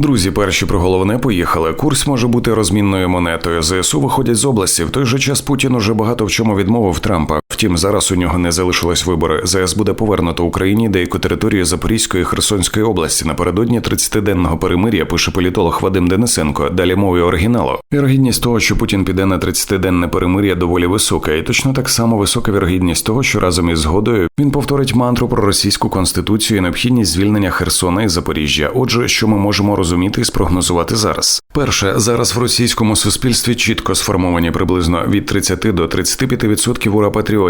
Друзі, перші про головне поїхали. Курс може бути розмінною монетою. ЗСУ виходять з області. В той же час Путін уже багато в чому відмовив Трампа. Втім, зараз у нього не залишилось вибори. ЗС буде повернуто Україні деяку територію Запорізької Херсонської області. Напередодні 30-денного перемир'я пише політолог Вадим Денисенко. Далі мовою оригіналу. Вірогідність того, що Путін піде на 30-денне перемир'я, доволі висока, і точно так само висока вірогідність того, що разом із згодою він повторить мантру про російську конституцію і необхідність звільнення Херсона і Запоріжжя. Отже, що ми можемо розуміти і спрогнозувати зараз. Перше, зараз в російському суспільстві чітко сформовані приблизно від 30 до 35%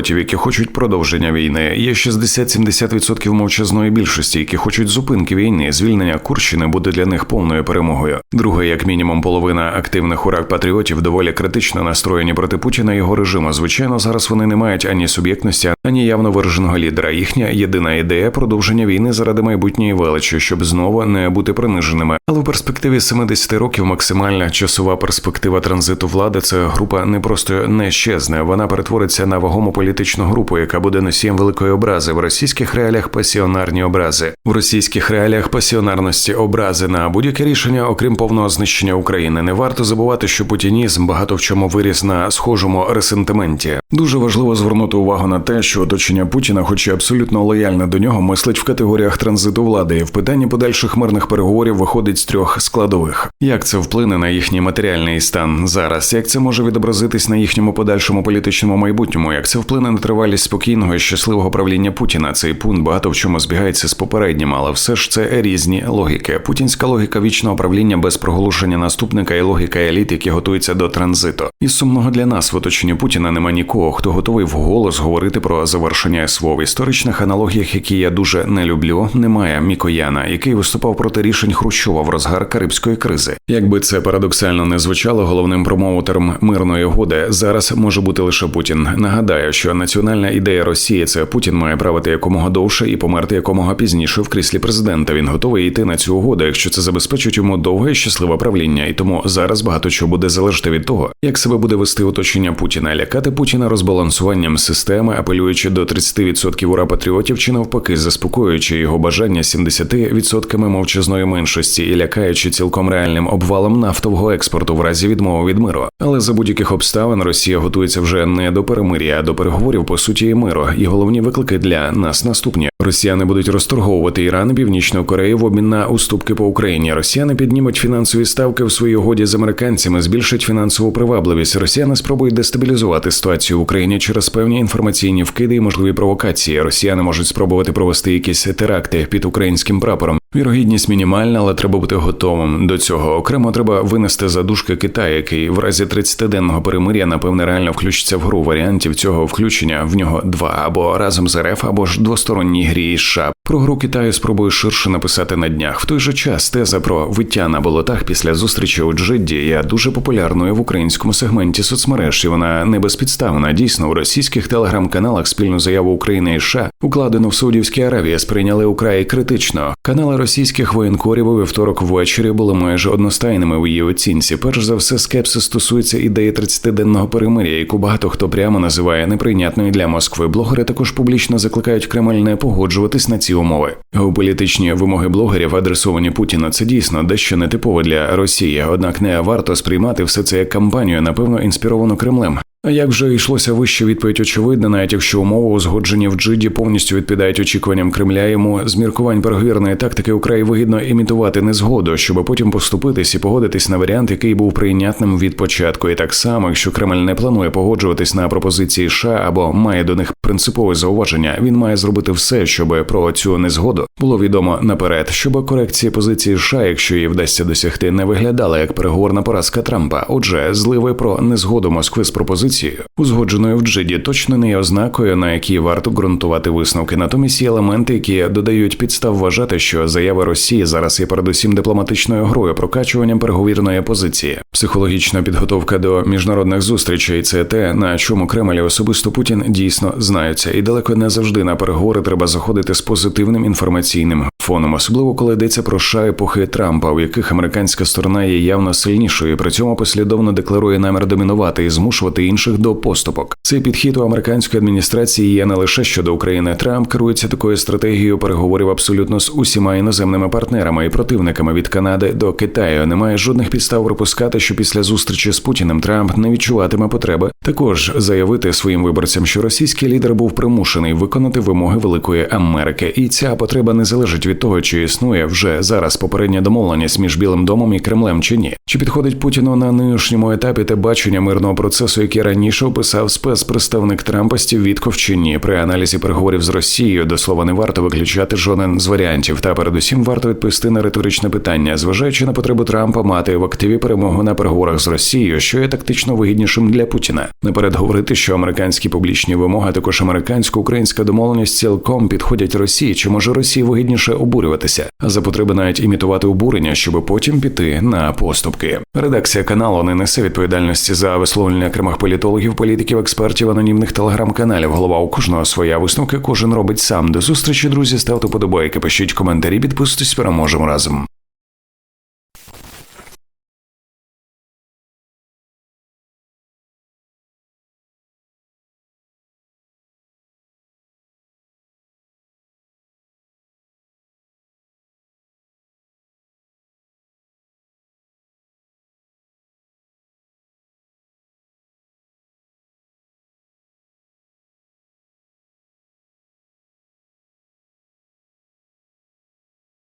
ура-патріотів, які хочуть продовження війни. Є 60-70% мовчазної більшості, які хочуть зупинки війни. Звільнення Курщини буде для них повною перемогою. Друге, як мінімум, половина активних ура-патріотів доволі критично настроєні проти Путіна і його режиму. Звичайно, зараз вони не мають ані суб'єктності, ані явно вираженого лідера. Їхня єдина ідея продовження війни заради майбутньої величі, щоб знову не бути приниженими. Але в перспективі 70 років максимальна часова перспектива транзиту влади це група не просто не щезне, вона перетвориться на вагому політичну групу, яка буде носієм великої образи в російських реаліях пасіонарні образи, в російських реаліях пасіонарності образи на будь-яке рішення, окрім повного знищення України. Не варто забувати, що путінізм багато в чому виріс на схожому ресентименті. Дуже важливо звернути увагу на те, що оточення Путіна, хоч і абсолютно лояльне до нього, мислить в категоріях транзиту влади, і в питанні подальших мирних переговорів виходить з трьох складових. Як це вплине на їхній матеріальний стан зараз? Як це може відобразитись на їхньому подальшому політичному майбутньому? Як це вплине на тривалість спокійного і щасливого правління Путіна? Цей пункт багато в чому збігається з попереднім, але все ж це різні логіки. Путінська логіка вічного правління без проголошення наступника і логіка еліт, які готуються до транзиту. І сумного для нас в оточенні Путіна нема нікого, хто готовий вголос говорити про завершення СВО. В історичних аналогіях, які я дуже не люблю, немає Мікояна, який виступав проти рішень Хрущова в розгар карибської кризи. Якби це парадоксально не звучало, головним промоутером мирної угоди зараз може бути лише Путін. Нагадаю, що національна ідея Росії це Путін має правити якомога довше і померти якомога пізніше в кріслі президента. Він готовий йти на цю угоду, якщо це забезпечить йому довге і щасливе правління. І тому зараз багато чого буде залежати від того, як себе буде вести оточення Путіна, лякати Путіна розбалансуванням системи, апелюючи до 30% ура патріотів, чи навпаки, заспокоюючи його бажання 70% мовчазної меншості і лякаючи цілком реальним обвалом нафтового експорту в разі відмови від миру. Але за будь-яких обставин Росія готується вже не до перемир'я, а до переговорів по суті миру. І головні виклики для нас наступні: Росіяни будуть розторговувати Іран і Північну Корею в обмін на уступки по Україні. Росіяни піднімуть фінансові ставки в своїй угоді з американцями, збільшать фінансову привабливість. Росіяни спробують дестабілізувати ситуацію в Україні через певні інформаційні вкиди і можливі провокації. Росіяни можуть спробувати провести якісь теракти під українським прапором. Вірогідність мінімальна, але треба бути готовим до цього. Окремо треба винести задушки Китаю, який в разі 30-денного перемир'я, напевне, реально включиться в гру варіантів цього включення в нього два або разом з РФ, або ж двосторонній грі США. Про гру Китаю спробую ширше написати на днях. В той же час теза про виття на болотах після зустрічі у Джидді є дуже популярною в українському сегменті соцмереж. і Вона не безпідставна. Дійсно, у російських телеграм-каналах спільну заяву України і США, укладену в Саудівській Аравії, сприйняли Украї критично. Канали російських воєнкорів у вівторок ввечері були майже одностайними у її оцінці. Перш за все, скепсис стосується ідеї 30-денного перемир'я, яку багато хто прямо називає неприйнятною для Москви. Блогери також публічно закликають Кремль не погоджуватись на ці умови. Геополітичні вимоги блогерів, адресовані Путіна, це дійсно дещо нетипове для Росії. Однак не варто сприймати все це як кампанію, напевно, інспіровану Кремлем. А як вже йшлося вище відповідь очевидна, навіть якщо умови узгоджені в Джиді повністю відповідають очікуванням Кремля, йому з міркувань переговірної тактики украй вигідно імітувати незгоду, щоб потім поступитись і погодитись на варіант, який був прийнятним від початку. І так само, якщо Кремль не планує погоджуватись на пропозиції США або має до них принципове зауваження, він має зробити все, щоб про цю незгоду було відомо наперед, щоб корекції позиції США, якщо її вдасться досягти, не виглядала як переговорна поразка Трампа. Отже, зливи про незгоду Москви з пропозицією позицією, узгодженою в Джиді, точно не є ознакою, на якій варто ґрунтувати висновки. Натомість є елементи, які додають підстав вважати, що заява Росії зараз є передусім дипломатичною грою, прокачуванням переговірної позиції. Психологічна підготовка до міжнародних зустрічей це те, на чому Кремль особисто Путін дійсно знаються, і далеко не завжди на переговори треба заходити з позитивним інформаційним фоном, особливо коли йдеться про США епохи Трампа, у яких американська сторона є явно сильнішою, і при цьому послідовно декларує намір домінувати і змушувати інших до поступок. Цей підхід у американської адміністрації є не лише щодо України. Трамп керується такою стратегією переговорів абсолютно з усіма іноземними партнерами і противниками від Канади до Китаю. Немає жодних підстав припускати, що після зустрічі з Путіним Трамп не відчуватиме потреби також заявити своїм виборцям, що російський лідер був примушений виконати вимоги Великої Америки, і ця потреба не залежить від того, чи існує вже зараз попередня домовленість між Білим домом і Кремлем чи ні. Чи підходить Путіну на нинішньому етапі те бачення мирного процесу, яке раніше описав спецпредставник Трампа Стів чи ні? При аналізі переговорів з Росією до слова не варто виключати жоден з варіантів, та передусім варто відповісти на риторичне питання, зважаючи на потребу Трампа мати в активі перемогу на переговорах з Росією, що є тактично вигіднішим для Путіна. Наперед говорити, що американські публічні вимоги, а також американсько-українська домовленість цілком підходять Росії, чи може Росії вигідніше обурюватися, за потреби навіть імітувати обурення, щоб потім піти на поступки. Редакція каналу не несе відповідальності за висловлення окремих політологів, політиків, експертів, анонімних телеграм-каналів. Голова у кожного своя висновки кожен робить сам. До зустрічі, друзі, ставте подобайки, пишіть коментарі, підписуйтесь, переможемо разом.